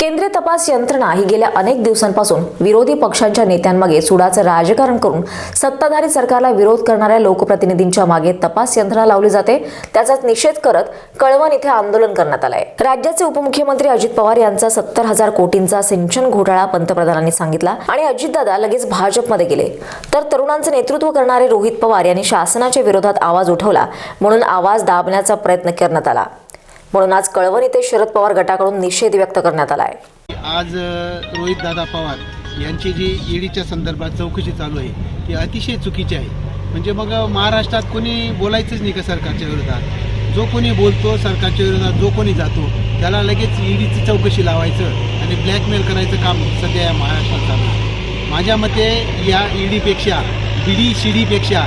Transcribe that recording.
केंद्रीय तपास यंत्रणा ही गेल्या अनेक दिवसांपासून विरोधी पक्षांच्या नेत्यांमागे सुडाचं राजकारण करून सत्ताधारी सरकारला विरोध करणाऱ्या लोकप्रतिनिधींच्या मागे तपास यंत्रणा लावली जाते. त्याचाच निषेध करत कळवण इथे आंदोलन करण्यात आलंय. राज्याचे उपमुख्यमंत्री अजित पवार यांचा सत्तर हजार कोटींचा सिंचन घोटाळा पंतप्रधानांनी सांगितला आणि अजितदादा लगेच भाजपमध्ये गेले. तर तरुणांचं नेतृत्व करणारे रोहित पवार यांनी शासनाच्या विरोधात आवाज उठवला म्हणून आवाज दाबण्याचा प्रयत्न करण्यात आला. म्हणून आज कळवण येथे शरद पवार गटाकडून निषेध व्यक्त करण्यात आला आहे आज रोहित दादा पवार यांची जी ईडीच्या संदर्भात चौकशी चालू आहे ती अतिशय चुकीची आहे. म्हणजे मग महाराष्ट्रात कोणी बोलायचंच नाही का सरकारच्या विरोधात? जो कोणी बोलतो सरकारच्या विरोधात जो कोणी जातो त्याला लगेच ईडीची चौकशी लावायचं आणि ब्लॅकमेल करायचं काम सध्या या महाराष्ट्रात चालू आहे. माझ्या मते या ईडीपेक्षा बीडी शिडीपेक्षा